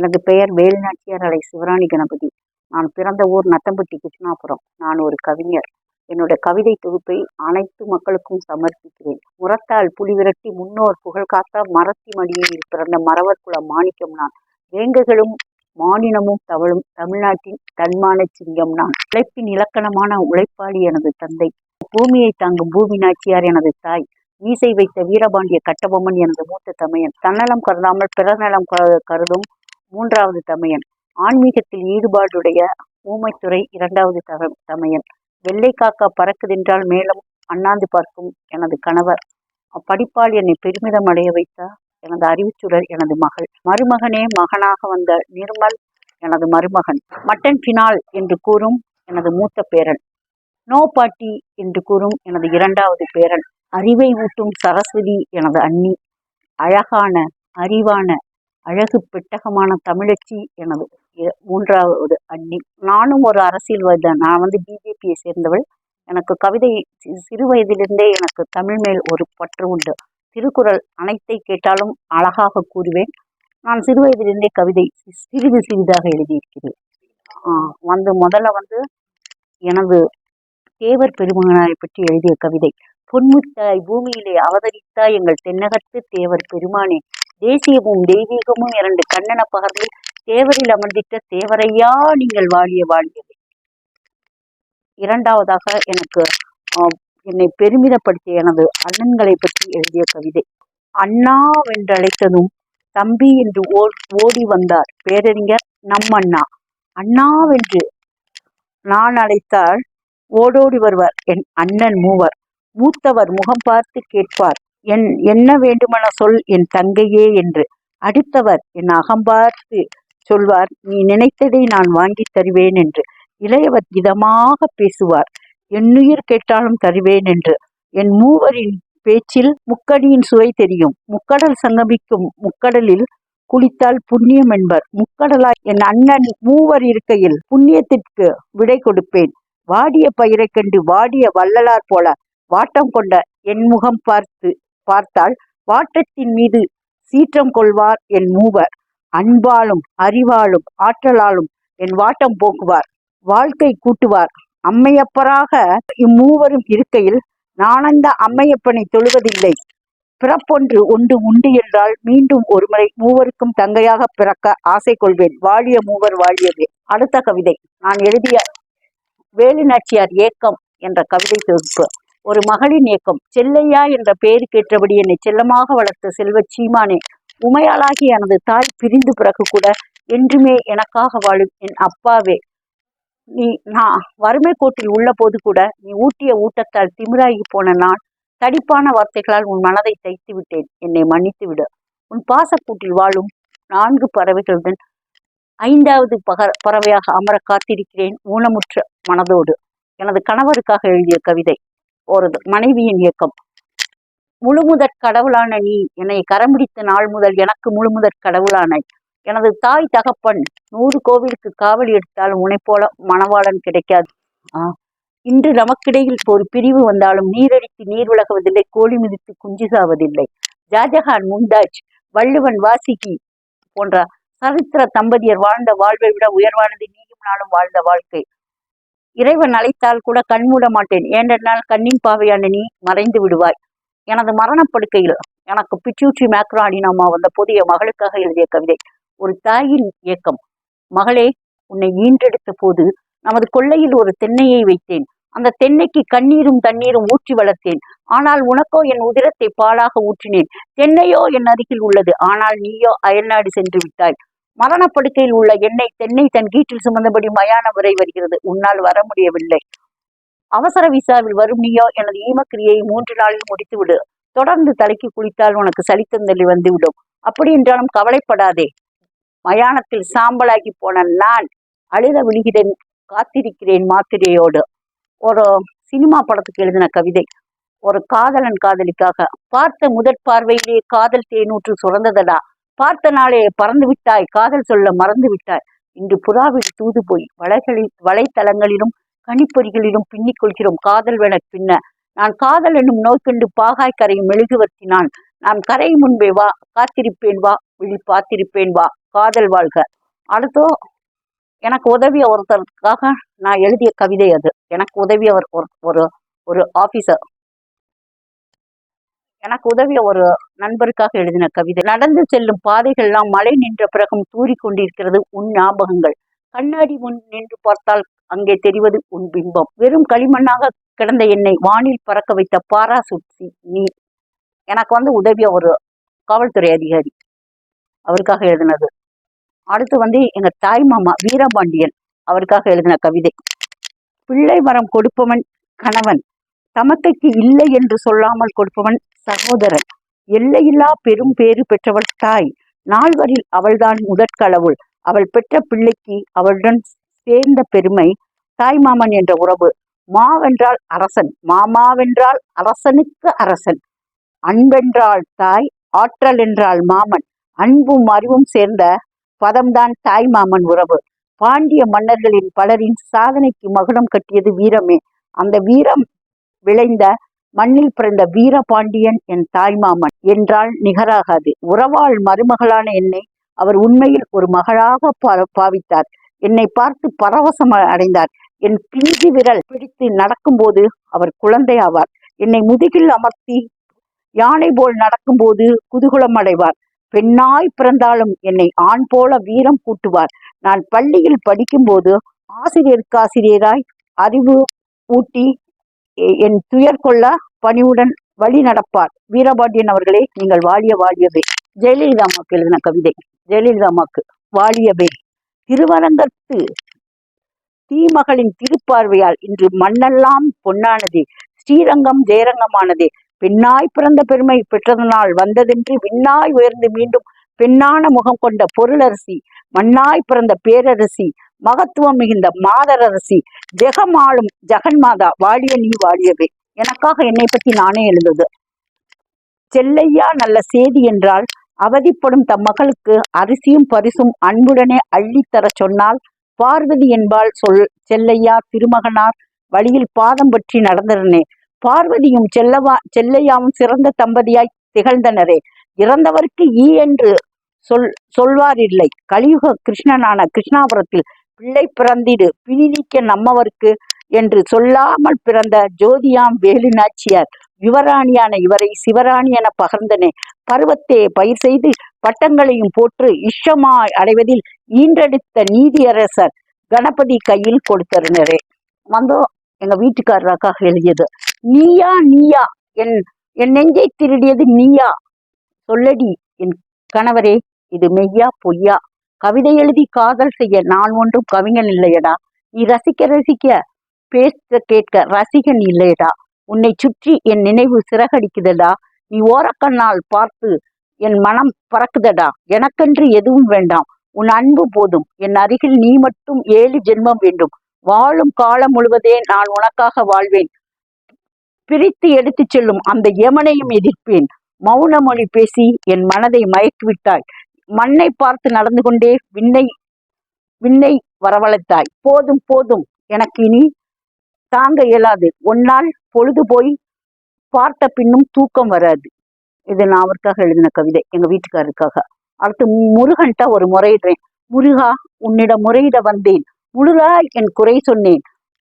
எனது பெயர் வேலுநாச்சியார் அலை சிவராணி கணபதி. நான் பிறந்த ஊர் நத்தம்பட்டி கிருஷ்ணாபுரம். நான் ஒரு கவிஞர். என்னுடைய கவிதை தொகுப்பை அனைத்து மக்களுக்கும் சமர்ப்பிக்கிறேன். முரத்தால் புலி விரட்டி முன்னோர் புகழ் காத்த மரத்தி மடியில் பிறந்த மரவர் குல மாணிக்கம் நான். வேங்கைகளும் மாநிலமும் தவழும் தமிழ்நாட்டின் தன்மான சிங்கம் நான். உழைப்பின் இலக்கணமான உழைப்பாளி எனது தந்தை. பூமியை தாங்கும் பூமி நாச்சியார் எனது தாய். மீசை வைத்த வீரபாண்டிய கட்டபொம்மன் எனது மூத்த தமையன். தன்னலம் கருதாமல் பிறநலம் க- கருதும் மூன்றாவது தமையன். ஆன்மீகத்தில் ஈடுபாடுடைய ஊமைத்துறை இரண்டாவது த- தமையன். வெள்ளை காக்கா பறக்குதென்றால் மேலும் அண்ணாந்து பார்க்கும் எனது கணவர். அப்படிப்பால் என்னை பெருமிதம் அடைய வைத்த எனது அறிவுச்சுடர் எனது மகள். மருமகனே மகனாக வந்த நிர்மல் எனது மருமகன். மட்டன் பினால் என்று கூறும் எனது மூத்த பேரன். நோ பாட்டி என்று கூறும் எனது இரண்டாவது பேரன். அறிவை ஊட்டும் சரஸ்வதி எனது அண்ணி. அழகான அறிவான அழகு பெட்டகமான தமிழச்சி எனது மூன்றாவது அண்ணி. நானும் ஒரு அரசியல்வாதி தான் நான் வந்து பிஜேபியை சேர்ந்தவள். எனக்கு கவிதை சிறு வயதிலிருந்தே எனக்கு தமிழ் மேல் ஒரு பற்று உண்டு. திருக்குறள் அனைத்தை கேட்டாலும் அழகாக கூறுவேன். நான் சிறு வயதிலிருந்தே கவிதை சி- சிறிது சிறிதாக எழுதியிருக்கிறேன். வந்து முதல்ல வந்து எனது தேவர் பெருமகனாரை பற்றி எழுதிய கவிதை. பொன்முத்தாய் பூமியிலே அவதரித்தாய் எங்கள் தென்னகத்து தேவர் பெருமானே. தேசியமும் தெய்வீகமும் இரண்டு கண்ணன பகர்வில் தேவரில் அமர்ந்திட்ட தேவரையா நீங்கள் வாழிய வாழியது இரண்டாவதாக எனக்கு என்னை பெருமிதப்படுத்திய எனது அண்ணன்களை பற்றி எழுதிய கவிதை. அண்ணா வென்றழைத்ததும் தம்பி என்று ஓ ஓடி வந்தார். பேரறிஞர் நம் அண்ணா அண்ணாவென்று நான் அழைத்தால் ஓடோடி வருவார். என் அண்ணன் மூவர். மூத்தவர் முகம் பார்த்து கேட்பார். என் என்ன வேண்டுமென சொல் என் தங்கையே என்று. அடுத்தவர் என் அகம் பார்த்து சொல்வார் நீ நினைத்ததை நான் வாங்கித் தருவேன் என்று. இளையவர் இதமாக பேசுவார் என்னுயிர் கேட்டாலும் தருவேன் என்று. என் மூவரின் பேச்சில் முக்கடியின் சுவை தெரியும். முக்கடல் சங்கமிக்கும் முக்கடலில் குளித்தால் புண்ணியம் என்பர். முக்கடலாய் என் அண்ணன் மூவர் இருக்கையில் புண்ணியத்திற்கு விடை கொடுப்பேன். வாடிய பயிரைக் கண்டு வாடிய வள்ளலார் போல வாட்டம் கொண்ட என் முகம் பார்த்து பார்த்தால் வாட்டத்தின் மீது சீற்றம் கொள்வார் என் மூவர். அன்பாலும் அறிவாலும் ஆற்றலாலும் என் வாட்டம் போக்குவார். வாழ்க்கை கூட்டுவார். அம்மையப்பராக இம்மூவரும் இருக்கையில் நான் அந்த அம்மையப்பனை தொழுவதில்லை. பிறப்பொன்று ஒன்று உண்டு என்றால் மீண்டும் ஒருமுறை மூவருக்கும் தங்கையாக பிறக்க ஆசை கொள்வேன். வாழிய மூவர் வாழியவே. அடுத்த கவிதை. நான் எழுதிய வேலுநாச்சியார் ஏக்கம் என்ற கவிதை தொகுப்பு. ஒரு மகளின் ஏக்கம். செல்லையா என்ற பெயருக்கேற்றபடி என்னை செல்லமாக வளர்த்த செல்வ சீமானே உமையாளாகி எனது தாய் பிரிந்து பிறகு கூட என்றுமே எனக்காக வாழும் என் அப்பாவே. நீ நான் வறுமை கோட்டில் உள்ள போது கூட நீ ஊட்டிய ஊட்டத்தால் திமிராகி போன நான் தடிப்பான வார்த்தைகளால் உன் மனதை தைத்து விட்டேன். என்னை மன்னித்து விடு. உன் பாசக்கூட்டில் வாழும் நான்கு பறவைகளுடன் ஐந்தாவது பக பறவையாக அமர காத்திருக்கிறேன் ஊனமுற்ற மனதோடு. எனது கணவருக்காக எழுதிய கவிதை. ஒரு மனைவியின் இயக்கம். முழுமுதற் கடவுளான நீ என்னை கரம்பிடித்த நாள் முதல் எனக்கு முழுமுதற் கடவுளான. எனது தாய் தகப்பன் நூறு கோவிலுக்கு காவல் எடுத்தாலும் உன்னை போல மணவாளன் கிடைக்காது. இன்று நமக்கிடையில் ஒரு பிரிவு வந்தாலும் நீரடித்து நீர் விலகுவதில்லை கோழி மிதித்து குஞ்சு சாவதில்லை. ஜாஜஹான் மும்தாஜ் வள்ளுவன் வாசிகி போன்ற சரித்திர தம்பதியர் வாழ்ந்த வாழ்வை விட உயர்வானது நீயும் நாளும் வாழ்ந்த வாழ்க்கை. இறைவன் அழைத்தால் கூட கண் மூட மாட்டேன். ஏனென்றால் கண்ணின் பாவையான நீ மறைந்து விடுவாய். எனது மரணப்படுக்கையில் எனக்கு பிச்சூச்சி மேக்ராடினோமா வந்த புதிய மகளுக்காக எழுதிய கவிதை. ஒரு தாயின் இயக்கம். மகளே உன்னை ஈன்றெடுத்த போது நமது கொள்ளையில் ஒரு தென்னையை வைத்தேன். அந்த தென்னைக்கு கண்ணீரும் தண்ணீரும் ஊற்றி வளர்த்தேன். ஆனால் உனக்கோ என் உதிரத்தை பாலாக ஊற்றினேன். தென்னையோ என் அருகில் உள்ளது. ஆனால் நீயோ அயல்நாடு சென்று விட்டாய். மரணப்படுக்கையில் உள்ள என்னை தென்னை தன் கீற்றில் சுமந்தபடி மயானம் முறை வருகிறது. உன்னால் வர முடியவில்லை. அவசர விசாவில் வரும் நீயோ எனது ஈமக்கிரியை மூன்று நாளில் முடித்து விடு தொடர்ந்து தலைக்கு குளித்தால் உனக்கு சளித்தந்தலி வந்துவிடும். அப்படி என்றாலும் கவலைப்படாதே. மயானத்தில் சாம்பலாகி போன நான் அழுத விழுகிறேன் காத்திருக்கிறேன் மாத்திரையோடு. ஒரு சினிமா படத்துக்கு எழுதின கவிதை. ஒரு காதலன் காதலிக்காக. பார்த்த முதற் பார்வையிலேயே காதல் தேனூற்று சுரந்ததடா. பார்த்த நாளே பறந்து விட்டாய் காதல் சொல்ல மறந்து விட்டாய். இன்று புறாவில் தூது போய் வலைகளில் வலைத்தளங்களிலும் கணிப்பொறிகளிலும் பின்னிக் கொள்கிறோம் காதல் வென பின்ன. நான் காதல் என்னும் நோய் பாகாய் கரையும் மெழுகுவர்த்தினான் நான் கரை முன்பே வா காத்திருப்பேன் வா விழி பார்த்திருப்பேன் வா காதல் வாழ்க. அடுத்தோ எனக்கு உதவிய ஒருத்தருக்காக நான் எழுதிய கவிதை அது. எனக்கு உதவியவர் ஒரு ஒரு ஒரு ஆபீசர் எனக்கு உதவிய ஒரு நண்பருக்காக எழுதின கவிதை. நடந்து செல்லும் பாதைகள்லாம் மழை நின்ற பிறகும் தூறிக் கொண்டிருக்கிறது உன் ஞாபகங்கள். கண்ணாடி முன் நின்று பார்த்தால் அங்கே தெரிவது உன் பிம்பம். வெறும் களிமண்ணாக கிடந்த என்னை வானில் பறக்க வைத்த பாராசூட்சி நீ எனக்கு வந்து உதவிய ஒரு காவல்துறை அதிகாரி அவருக்காக எழுதினது. அடுத்து வந்து எங்க தாய் மாமா வீரபாண்டியன் அவருக்காக எழுதின கவிதை. பிள்ளை மரம் கொடுப்பவன் கணவன். தமக்கைக்கு இல்லை என்று சொல்லாமல் கொடுப்பவன் சகோதரன் எல்லையில்லா பெரும் பேறு பெற்றவள் தாய். நால்வரில் அவள்தான் முதற்கடவுள் அவள் பெற்ற பிள்ளைக்கு அவளுடன் சேர்ந்த பெருமை தாய் மாமன் என்ற உறவு. மாவென்றால் அரசன் மாமாவென்றால் அரசனுக்கு அரசன். அன்பென்றால் தாய் ஆற்றல் என்றால் மாமன். அன்பும் அறிவும் சேர்ந்த பதம்தான் தாய் மாமன் உறவு. பாண்டிய மன்னர்களின் பலரின் சாதனைக்கு மகுடம் கட்டியது வீரமே. அந்த வீரம் விளைந்த மண்ணில் பிறந்த வீரபாண்டியன் என் தாய்மாமன் என்றால் நிகராகாது. உறவாள் மருமகளான என்னை அவர் உண்மையில் ஒரு மகளாக பா- பாவித்தார். என்னை பார்த்து பரவசம் அடைந்தார். என் பிஞ்சு விரல் பிடித்து நடக்கும்போது அவர் குழந்தை ஆவார் என்னை முதுகில் அமர்த்தி யானை போல் நடக்கும்போது குதூகுலம் அடைவார். பெண்ணாய் பிறந்தாலும் என்னை ஆண் போல வீரம் கூட்டுவார். நான் பள்ளியில் படிக்கும்போது ஆசிரியருக்கு ஆசிரியராய் அறிவு ஊட்டி என் துயர் கொள்ள பணிவுடன் வழி நடப்பார். வீரபாண்டியன் அவர்களே நீங்கள் வாழிய வாழியவே ஜெயலலிதா அம்மாக்கு எழுதின கவிதை. ஜெயலலிதா அம்மாக்கு வாழியவே திருவரங்கத்து தீமகளின் திருப்பார்வையால் இன்று மண்ணெல்லாம் பொன்னானதே. ஸ்ரீரங்கம் ஜெயரங்கமானதே. பெண்ணாய் பிறந்த பெருமை பெற்றதனால் வந்ததென்று விண்ணாய் உயர்ந்து மீண்டும் பெண்ணான முகம் கொண்ட பொருளரசி மண்ணாய் பிறந்த பேரரசி மகத்துவம் மிகுந்த மாதரரசி. ஜெகமாளும் ஜெகன்மாதா வாழிய நீ வாழியவே. எனக்காக என்னை பத்தி நானே எழுந்தது. செல்லையா நல்ல செய்தி என்றால் அவதிப்படும் தம் மகளுக்கு அரிசியும் பரிசும் அன்புடனே அள்ளித்தர சொன்னால் பார்வதி என்பாள் சொல் செல்லையா திருமகனார் வழியில் பாதம் பற்றி நடந்தனே. பார்வதியும் செல்லவா செல்லையாவும் சிறந்த தம்பதியாய் திகழ்ந்தனரே. இறந்தவருக்கு ஈ என்று சொல் சொல்வார் இல்லை கலியுக கிருஷ்ணனான கிருஷ்ணாபுரத்தில் பிள்ளை பிறந்திடு பிணி நம்மவர்க்கு நம்மவருக்கு என்று சொல்லாமல் பிறந்த ஜோதியாம் வேலு நாச்சியார் யுவராணியான இவரை சிவராணி என பகர்ந்தனே. பருவத்தே பயிர் செய்து பட்டங்களையும் போற்று இஷ்டமாய் அடைவதில் ஈன்றெடுத்த நீதியரசர் கணபதி கையில் கொடுத்தருனரே வந்தோம் எங்க வீட்டுக்காரராக்காக எழுதியது நீயா நீயா என் என் நெஞ்சை திருடியது நீயா. சொல்லடி என் கணவரே இது மெய்யா பொய்யா. கவிதை எழுதி காதல் செய்ய நான் ஒன்றும் கவிஞன் இல்லையடா. நீ ரசிக்க ரசிக்க பேச கேட்க ரசிகன் இல்லையடா. உன்னை சுற்றி என் நினைவு சிறகடிக்குதடா. நீ ஓரக்கண்ணால் பார்த்து என் மனம் பறக்குதடா. எனக்கென்று எதுவும் வேண்டாம். உன் அன்பு போதும். என் அருகில் நீ மட்டும் ஏழு ஜென்மம் வேண்டும். வாழும் காலம் முழுவதே நான் உனக்காக வாழ்வேன். பிரித்து எடுத்துச் செல்லும் அந்த யமனையும் எதிர்ப்பேன். மௌன மொழி பேசி என் மனதை மயக்கிவிட்டாய். மண்ணை பார்த்து நடந்து கொண்டே விண்ணை விண்ணை வரவழைத்தாய். போதும் போதும் எனக்கு இனி தாங்க இயலாது. ஒன்னால் பொழுது போய் பார்த்த பின்னும் தூக்கம் வராது. இது நான் அவருக்காக எழுதின கவிதை எங்க வீட்டுக்காரருக்காக. அடுத்து முருகன்ட்ட ஒரு முறையிடுறேன். முருகா உன்னிடம் முறையிட வந்தேன். முழுதா என் குறை சொன்னேன்.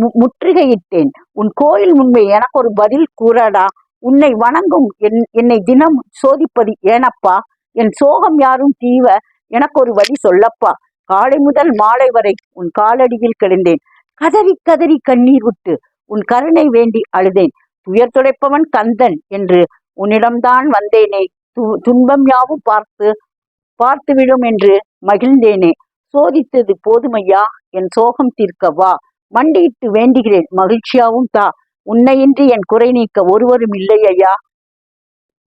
மு- முற்றுகையிட்டேன். உன் கோயில் முன்பே எனக்கு ஒரு பதில் கூறடா. உன்னை வணங்கும் என் என்னை தினம் சோதிப்பது ஏனப்பா? என் சோகம் யாரும் தீவ எனக்கு ஒரு வழி சொல்லப்பா. காலை முதல் மாலை வரை உன் காலடியில் கிடந்தேன். கதறி கதறி கண்ணீர் விட்டு உன் கருணை வேண்டி அழுதேன். துயர் துடைப்பவன் கந்தன் என்று உன்னிடம்தான் வந்தேனே. து- துன்பம் யாவும் பார்த்து பார்த்து விடும் என்று மகிழ்ந்தேனே. சோதித்தது போதுமையா? என் சோகம் தீர்க்க வா. மண்டியிட்டு வேண்டுகிறேன். மகிழ்ச்சியாவும் தா. உன்னையின்றி என் குறை நீக்க ஒருவரும் இல்லை ஐயா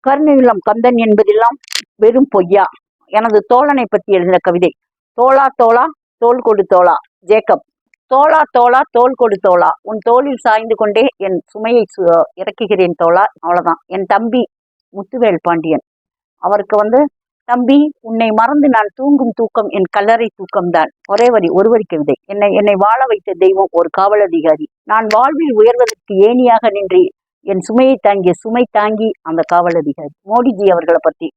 கருணையுள்ளம் கந்தன் என்பதெல்லாம் வெறும் பொய்யா? எனது தோழனை பற்றி எழுதின கவிதை தோளா தோளா தோல் கொடு தோளா ஜேக்கப். தோளா தோளா தோல் கொடு தோளா உன் தோளில் சாய்ந்து கொண்டே என் சுமையை சு- இறக்குகிறேன் தோளா அவ்வளவுதான். என் தம்பி முத்துவேல் பாண்டியன் அவருக்கு வந்து தம்பி உன்னை மறந்து நான் தூங்கும் தூக்கம் என் கல்லறை தூக்கம்தான் ஒரே வரி ஒரு வரி கவிதை என்னை என்னை வாழ வைத்த தெய்வம் ஒரு காவல் அதிகாரி நான் வாழ்வில் உயர்வதற்கு ஏணியாக நின்று என் சுமையை தாங்கிய சுமை தாங்கி அந்த காவல் அதிகாரி மோடிஜி அவர்களை பத்தி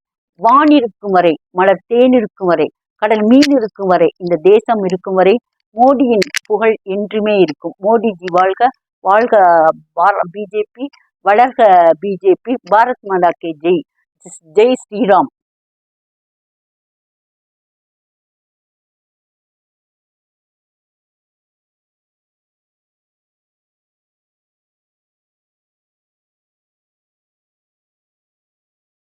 வான் இருக்கும் வரை மலர் தேன் இருக்கும் வரை கடல் மீன் இருக்கும் வரை இந்த தேசம் இருக்கும் வரை மோடியின் புகழ் என்றுமே இருக்கும். மோடிஜி வாழ்க வாழ்க பிஜேபி வளர்க பிஜேபி பாரத் மாதா கே ஜெய். ஜெய் ஸ்ரீராம்.